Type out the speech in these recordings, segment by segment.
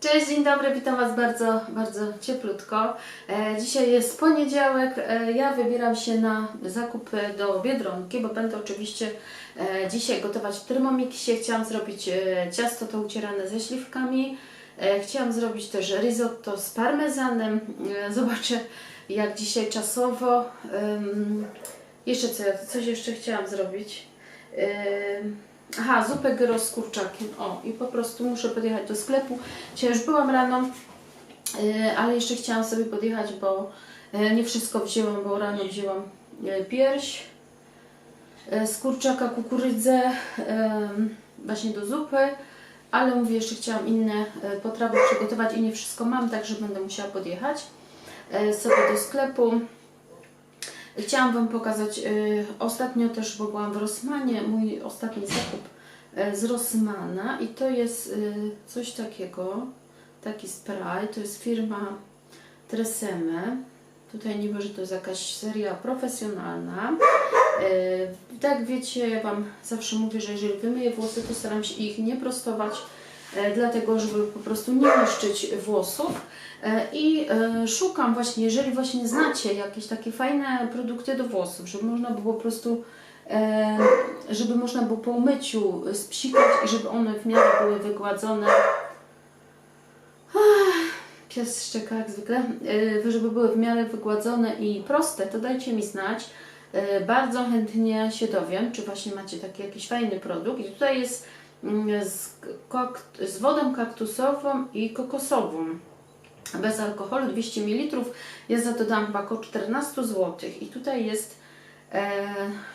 Cześć, dzień dobry, witam Was bardzo, bardzo cieplutko. E, dzisiaj jest poniedziałek, e, ja wybieram się na zakupy do Biedronki, bo będę oczywiście e, dzisiaj gotować w Thermomixie. Chciałam zrobić ciasto to ucierane ze śliwkami. Chciałam zrobić też risotto z parmezanem. Zobaczę jak dzisiaj czasowo. Jeszcze co, coś jeszcze chciałam zrobić. Aha, zupę gyro z kurczakiem. O, i po prostu muszę podjechać do sklepu. Dzisiaj już byłam rano, yy, ale jeszcze chciałam sobie podjechać, bo yy, nie wszystko wzięłam, bo rano wzięłam yy, pierś z kurczaka, kukurydzę właśnie do zupy, ale mówię, jeszcze chciałam inne potrawy przygotować i nie wszystko mam, także będę musiała podjechać sobie do sklepu. Chciałam Wam pokazać, y, ostatnio też bo byłam w Rossmanie, mój ostatni zakup y, z Rossmana i to jest y, coś takiego, taki spray, to jest firma Tresemme. Tutaj niby, że to jest jakaś seria profesjonalna. Y, tak wiecie, ja Wam zawsze mówię, że jeżeli wymyję włosy, to staram się ich nie prostować, dlatego żeby po prostu nie niszczyć włosów. E, I e, szukam właśnie, jeżeli właśnie znacie jakieś takie fajne produkty do włosów, żeby można było po prostu, e, żeby można było po umyciu spsikać i żeby one w miarę były wygładzone. Pies szczeka jak zwykle. E, Żeby były w miarę wygładzone i proste, to dajcie mi znać. E, Bardzo chętnie się dowiem, czy właśnie macie taki jakiś fajny produkt. I tutaj jest z, kok- z wodą kaktusową i kokosową bez alkoholu 200 ml. Ja za to dam chyba około 14 zł. I tutaj jest, e,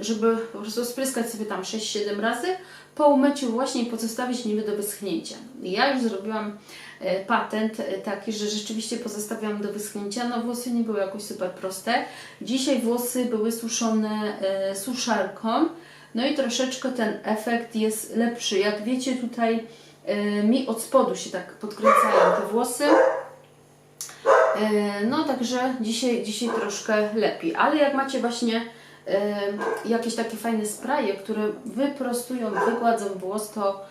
żeby po prostu spryskać sobie tam 6-7 razy po umyciu właśnie i pozostawić niby do wyschnięcia. Ja już zrobiłam e, patent e, taki, że rzeczywiście pozostawiam do wyschnięcia. No włosy nie były jakoś super proste. Dzisiaj włosy były suszone suszarką. No i troszeczkę ten efekt jest lepszy. Jak wiecie tutaj e, mi od spodu się tak podkręcają te włosy. E, No także dzisiaj, dzisiaj troszkę lepiej, ale jak macie właśnie e, jakieś takie fajne spraye, które wyprostują, wygładzą włos, to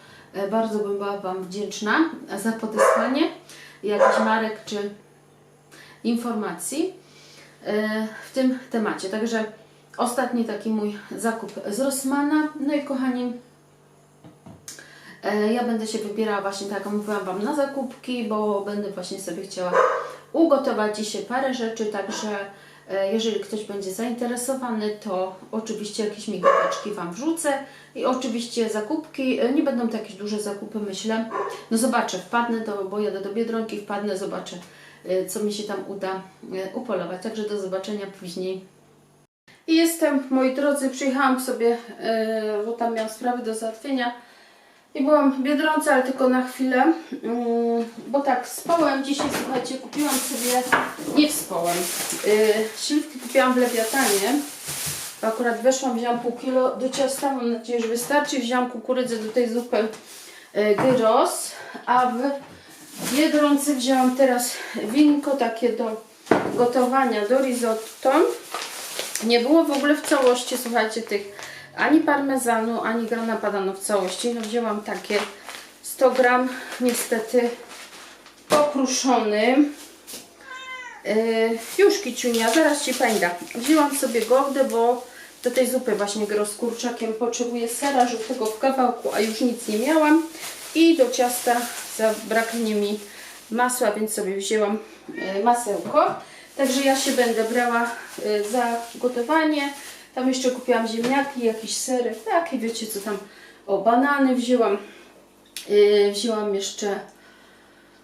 bardzo bym była Wam wdzięczna za podesłanie jakichś marek czy informacji w tym temacie. Także ostatni taki mój zakup z Rossmana. No i kochani, E, Ja będę się wybierała właśnie tak, jak mówiłam Wam, na zakupki, bo będę właśnie sobie chciała ugotować dzisiaj parę rzeczy, także e, jeżeli ktoś będzie zainteresowany, to oczywiście jakieś migoteczki Wam wrzucę i oczywiście zakupki, e, nie będą to jakieś duże zakupy, myślę. No zobaczę, wpadnę do, bo jadę do Biedronki, wpadnę, zobaczę, co mi się tam uda upolować, także do zobaczenia później. I jestem, moi drodzy, przyjechałam sobie, e, bo tam miałam sprawy do załatwienia. I byłam w Biedronce, ale tylko na chwilę, mm, bo tak, spałem dzisiaj, słuchajcie, kupiłam sobie, nie wspołem, yy, śliwki kupiłam w Lewiatanie, akurat weszłam, wzięłam pół kilo do ciasta, mam nadzieję, że wystarczy, wzięłam kukurydzę do tej zupy yy, gyros, a w Biedronce wzięłam teraz winko takie do gotowania, do risotto. Nie było w ogóle w całości, słuchajcie, tych ani parmezanu, ani grana padano w całości. No wzięłam takie 100 gram, niestety pokruszony. Yy, już kiciunia, zaraz Ci pęda. Wzięłam sobie gordę, bo do tej zupy właśnie gyro z kurczakiem potrzebuję sera żółtego w kawałku, a już nic nie miałam. I do ciasta zabraknie mi masła, więc sobie wzięłam yy, masełko. Także ja się będę brała yy, za gotowanie. Tam jeszcze kupiłam ziemniaki, jakieś sery, takie wiecie co tam, o banany wzięłam. Yy, wzięłam jeszcze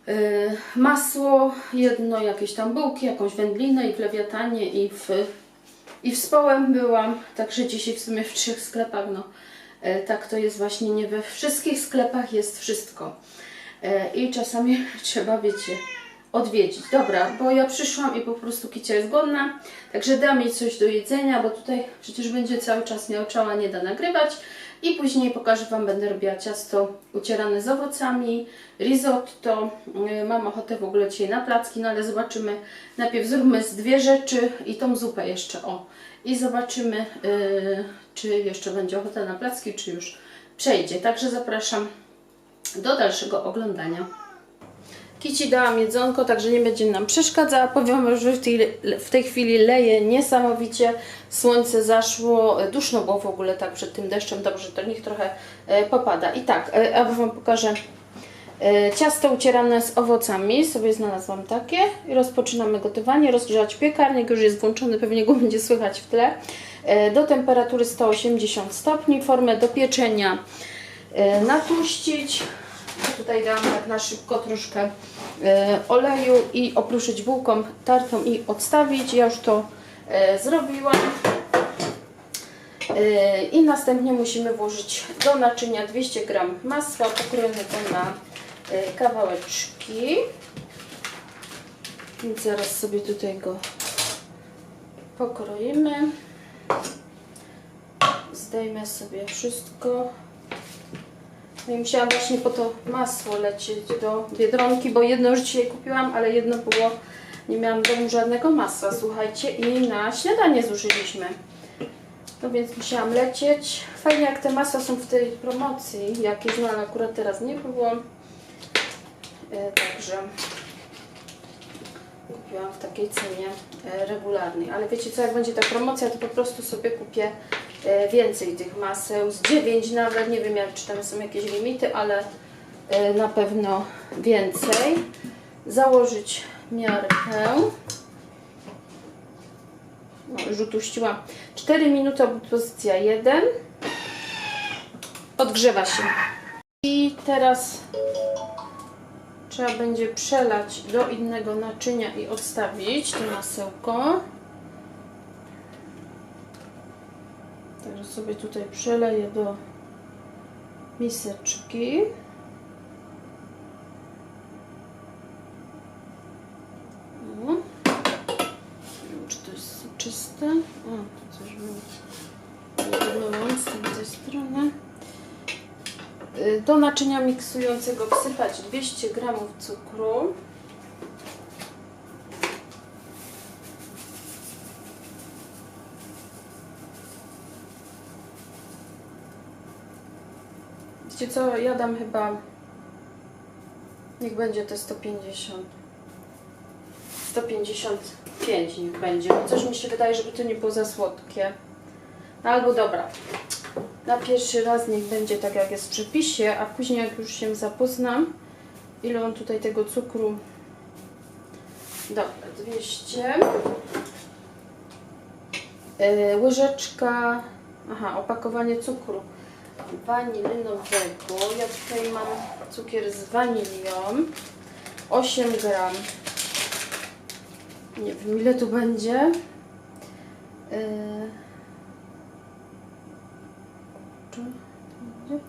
yy, masło, jedno, jakieś tam bułki, jakąś wędlinę i w lewiatanie i w, i w społem byłam. Także dzisiaj w sumie w trzech sklepach, no tak to jest właśnie, nie we wszystkich sklepach jest wszystko. I czasami trzeba, wiecie, odwiedzić. Dobra, bo ja przyszłam i po prostu Kicia jest głodna, także dam jej coś do jedzenia, bo tutaj przecież będzie cały czas miałczała, nie da nagrywać. I później pokażę Wam, będę robiła ciasto ucierane z owocami, risotto. Yy, Mam ochotę w ogóle dzisiaj na placki, no ale zobaczymy. Najpierw zróbmy z dwie rzeczy i tą zupę jeszcze, o. I zobaczymy, yy, czy jeszcze będzie ochota na placki, czy już przejdzie. Także zapraszam do dalszego oglądania. Kici dałam jedzonko, także nie będzie nam przeszkadzała. Powiem że w tej, w tej chwili leje niesamowicie. Słońce zaszło, e, duszno było w ogóle tak przed tym deszczem. Dobrze, to niech trochę e, popada. I tak, e, ja Wam pokażę ciasto ucierane z owocami. Sobie znalazłam takie i rozpoczynamy gotowanie. Rozgrzać piekarnik, już jest włączony, pewnie go będzie słychać w tle. Do temperatury 180 stopni. Formę do pieczenia natłuścić. Ja Tutaj dałam tak na szybko troszkę e, oleju i opruszyć bułką tartą i odstawić. Ja już to e, zrobiłam. E, I następnie musimy włożyć do naczynia 200 g masła, pokrojone to na kawałeczki. Więc zaraz sobie tutaj go pokroimy. Zdejmę sobie wszystko. I musiałam właśnie po to masło lecieć do Biedronki, bo jedno już dzisiaj kupiłam, ale jedno było, nie miałam w domu żadnego masła, słuchajcie, i na śniadanie zużyliśmy. No więc musiałam lecieć. Fajnie jak te masła są w tej promocji, jakieś no ale akurat teraz nie było. E, także kupiłam w takiej cenie e, regularnej. Ale wiecie co, jak będzie ta promocja, to po prostu sobie kupię więcej tych maseł, z 9 nawet, nie wiem jak, czy tam są jakieś limity, ale e, na pewno więcej. Założyć miarkę. No, już utuściłam. 4 minuty, pozycja 1. Odgrzewa się. I teraz trzeba będzie przelać do innego naczynia i odstawić to masełko. Teraz sobie tutaj przeleję do miseczki. O. Czy to jest czyste. O, tu coś było. Z tej strony. Y, Do naczynia miksującego wsypać 200 g cukru. Wiecie co, ja dam chyba, niech będzie te 150. 155 niech będzie. No Coś mi się wydaje, żeby to nie było za słodkie. No albo dobra. Na pierwszy raz niech będzie tak jak jest w przepisie, a później jak już się zapoznam, ile on tutaj tego cukru. Dobra, 200. Yy, łyżeczka, aha, opakowanie cukru wanilynowego. Ja tutaj mam cukier z wanilią. 8 gram. Nie wiem ile tu będzie. Yy, będzie?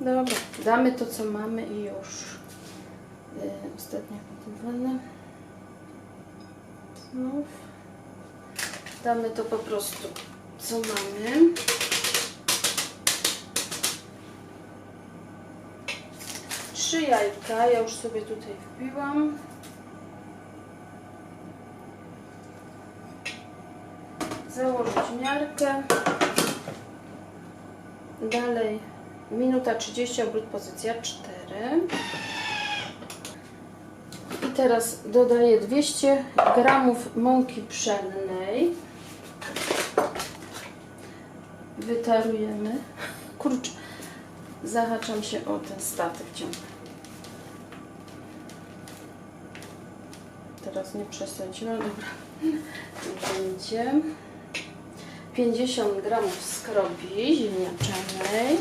Dobra, damy to co mamy i już. Yy, ostatnia gotowana. Znów. Damy to po prostu co mamy. Trzy jajka, ja już sobie tutaj wbiłam. Założyć miarkę. Dalej minuta 30, obrót pozycja 4. I teraz dodaję 200 gramów mąki pszennej. Wytarujemy. Kurczę, zahaczam się o ten statek ciągle. Teraz nie przesądziłam, dobra. Będzie 50 gramów skrobi ziemniaczanej.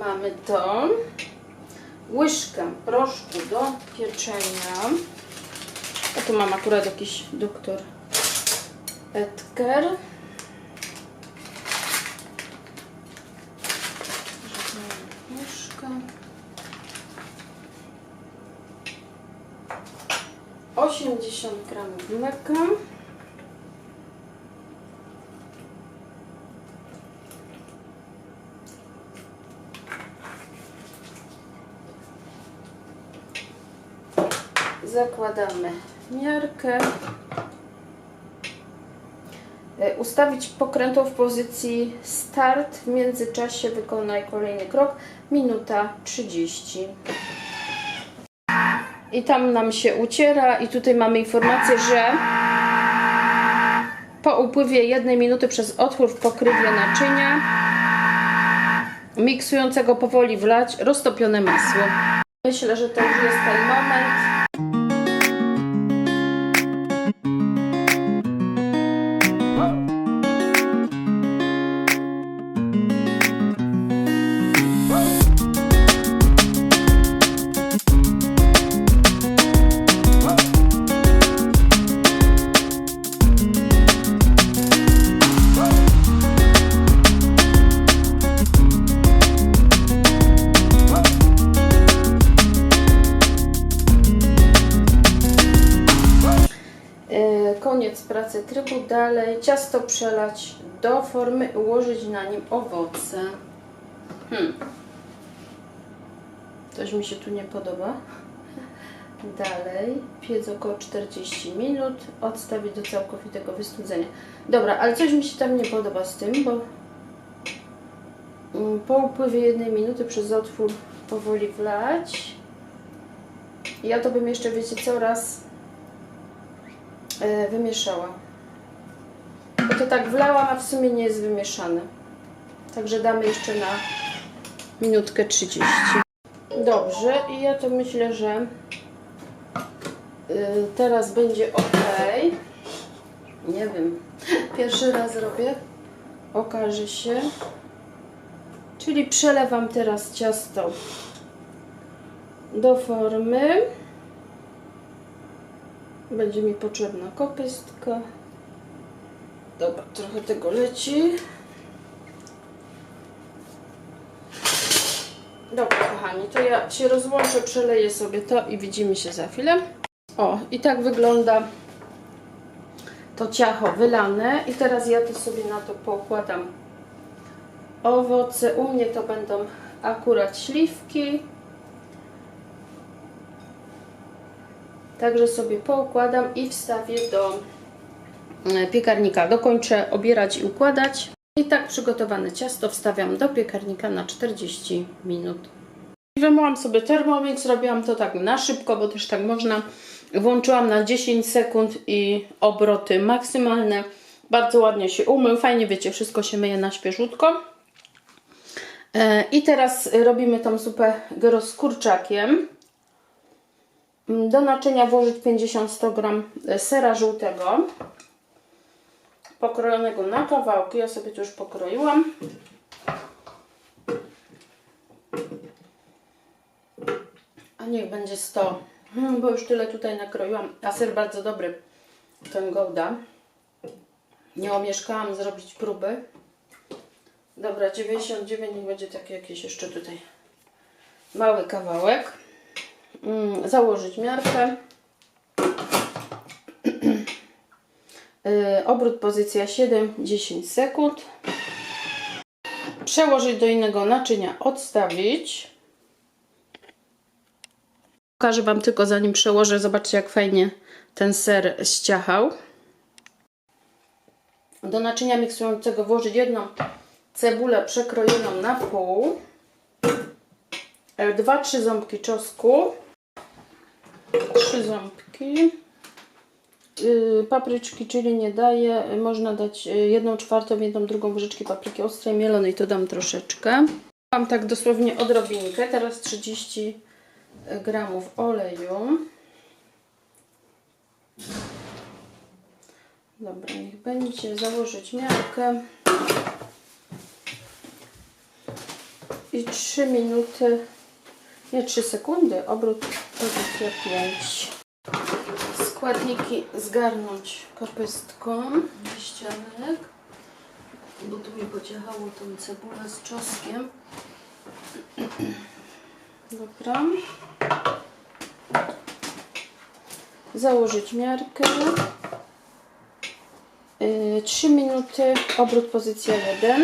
Mamy to. Łyżkę proszku do pieczenia. A tu mam akurat jakiś doktor Edgar. Łyżka. 80 gramów mleka. Zakładamy miarkę. E, Ustawić pokrętło w pozycji start. W międzyczasie wykonaj kolejny krok. Minuta 30. I tam nam się uciera i tutaj mamy informację, że po upływie jednej minuty przez otwór w pokrywie naczynia miksującego powoli wlać roztopione masło. Myślę, że to już jest ten moment. Ciasto przelać do formy i ułożyć na nim owoce. Hmm. Coś mi się tu nie podoba. Dalej piec około 40 minut. Odstawić do całkowitego wystudzenia. Dobra, ale coś mi się tam nie podoba z tym, bo mm, po upływie jednej minuty przez otwór powoli wlać. Ja to bym jeszcze, wiecie co, raz e, wymieszała. To tak wlałam, a w sumie nie jest wymieszane. Także damy jeszcze na minutkę 30. Dobrze, i ja to myślę, że y, teraz będzie ok. Nie wiem, pierwszy raz robię. Okaże się. Czyli przelewam teraz ciasto do formy. Będzie mi potrzebna kopystka. Dobra, trochę tego leci. Dobra, kochani, to ja się rozłączę, przeleję sobie to i widzimy się za chwilę. O, i tak wygląda to ciacho wylane. I teraz ja to sobie na to pokładam owoce. U mnie to będą akurat śliwki. Także sobie poukładam i wstawię do piekarnika. Dokończę obierać i układać. I tak przygotowane ciasto wstawiam do piekarnika na 40 minut. Wymyłam sobie Thermomix, robiłam to tak na szybko, bo też tak można. Włączyłam na 10 sekund i obroty maksymalne. Bardzo ładnie się umył, fajnie wiecie, wszystko się myje na świeżutko. E, I teraz robimy tą zupę gyros z kurczakiem. Do naczynia włożyć 50-100 g sera żółtego pokrojonego na kawałki. Ja sobie to już pokroiłam. A niech będzie 100, Hmm, bo już tyle tutaj nakroiłam. A ser bardzo dobry, ten Gouda. Nie omieszkałam zrobić próby. Dobra, 99 niech będzie taki jakiś jeszcze tutaj mały kawałek. Mm, założyć miarkę. Yy, obrót pozycja 7-10 sekund. Przełożyć do innego naczynia, odstawić. Pokażę Wam tylko zanim przełożę, zobaczcie jak fajnie ten ser ściachał. Do naczynia miksującego włożyć jedną cebulę przekrojoną na pół. 2-3 ząbki czosnku. 3 ząbki. Yy, papryczki, czyli nie daję. Można dać yy, jedną czwartą, jedną drugą łyżeczki papryki ostrej mielonej, to dam troszeczkę. Mam tak dosłownie odrobinkę. Teraz 30 gramów oleju. Dobra, niech będzie. Założyć miarkę. I 3 minuty, nie 3 sekundy, obrót pozycja 5 składniki zgarnąć kopystką ścianek, bo tu mi pociechało tą cebulę z czosnkiem. Dobra. Założyć miarkę. Yy, 3 minuty, obrót pozycja 1.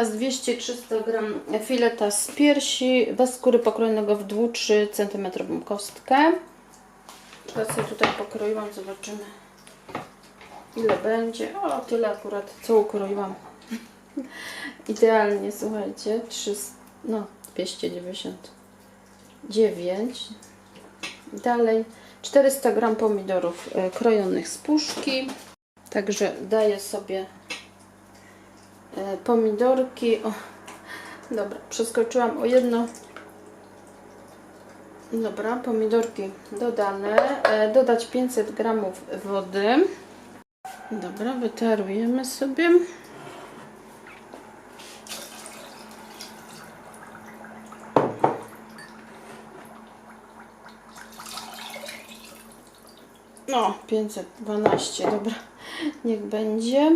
teraz 200-300 gram fileta z piersi bez skóry pokrojonego w 2-3 cm kostkę. Teraz sobie tutaj pokroiłam, zobaczymy ile będzie. O, tyle akurat, co ukroiłam. Idealnie, słuchajcie, 300, no 299. Dalej 400 gram pomidorów e, krojonych z puszki. Także daję sobie pomidorki. O, dobra, przeskoczyłam o jedno. Dobra, pomidorki dodane. E, dodać 500 gramów wody. Dobra, wytarujemy sobie. No, 512, dobra, niech będzie.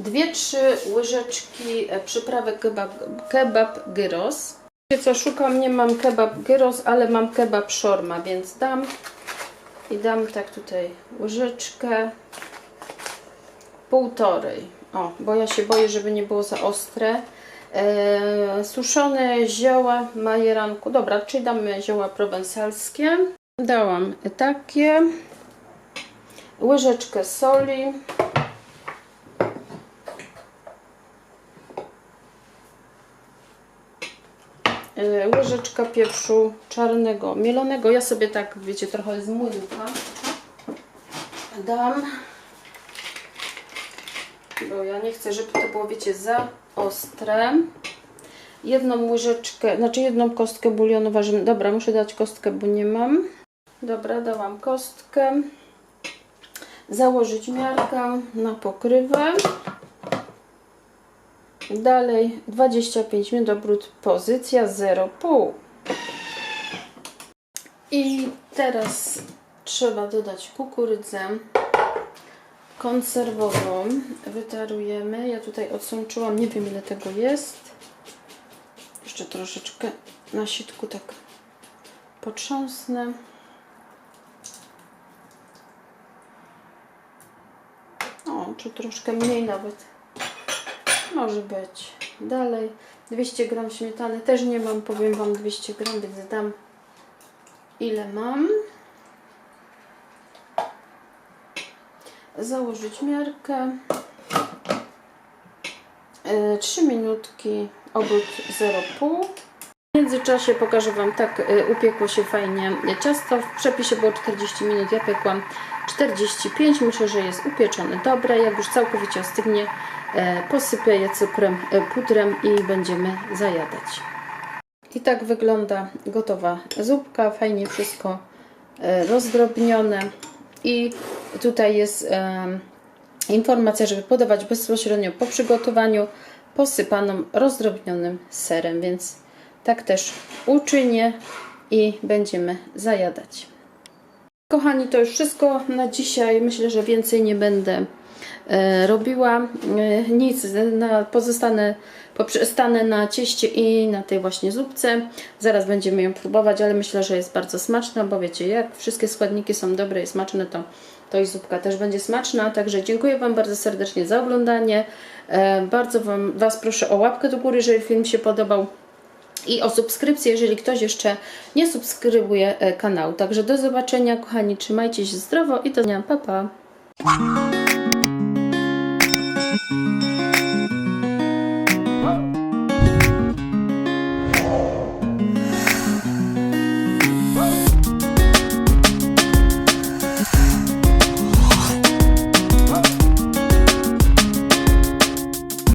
Dwie, trzy łyżeczki e, przyprawy kebab, kebab gyros. Wiecie co, szukam, nie mam kebab gyros, ale mam kebab szorma, więc dam i dam tak tutaj łyżeczkę półtorej. O, bo ja się boję, żeby nie było za ostre. E, suszone zioła majeranku. Dobra, czyli damy zioła prowensalskie. Dałam takie. Łyżeczkę soli. E, Łyżeczka pieprzu czarnego, mielonego. Ja sobie tak, wiecie, trochę z młynka dam. Bo ja nie chcę, żeby to było, wiecie, za ostre. Jedną łyżeczkę, znaczy jedną kostkę bulionu warzywnego. Dobra, muszę dać kostkę, bo nie mam. Dobra, dałam kostkę. Założyć miarkę na pokrywę. Dalej 25 minut obrót, pozycja 0,5. I teraz trzeba dodać kukurydzę konserwową. Wytarujemy. Ja tutaj odsączyłam, nie wiem ile tego jest. Jeszcze troszeczkę na sitku tak potrząsnę. O, czy troszkę mniej nawet. Może być. Dalej 200 gram śmietany. Też nie mam, powiem Wam 200 gram, więc dam ile mam. Założyć miarkę. 3 minutki, obrót 0,5. W międzyczasie pokażę Wam, tak y, upiekło się fajnie ciasto. W przepisie było 40 minut, ja piekłam 45. Myślę, że jest upieczone dobre. Jak już całkowicie ostygnie, e, posypię je cukrem, e, pudrem i będziemy zajadać. I tak wygląda gotowa zupka. Fajnie wszystko e, rozdrobnione. I tutaj jest e, informacja, żeby podawać bezpośrednio po przygotowaniu posypaną rozdrobnionym serem, więc tak też uczynię i będziemy zajadać. Kochani, to już wszystko na dzisiaj. Myślę, że więcej nie będę e, robiła. E, nic, na, pozostanę, poprzestanę na cieście i na tej właśnie zupce. Zaraz będziemy ją próbować, ale myślę, że jest bardzo smaczna, bo wiecie, jak wszystkie składniki są dobre i smaczne, to, to i zupka też będzie smaczna. Także dziękuję Wam bardzo serdecznie za oglądanie. E, bardzo Wam, Was proszę o łapkę do góry, jeżeli film się podobał i o subskrypcję, jeżeli ktoś jeszcze nie subskrybuje e, kanału. Także do zobaczenia, kochani, trzymajcie się zdrowo i do dnia, pa pa!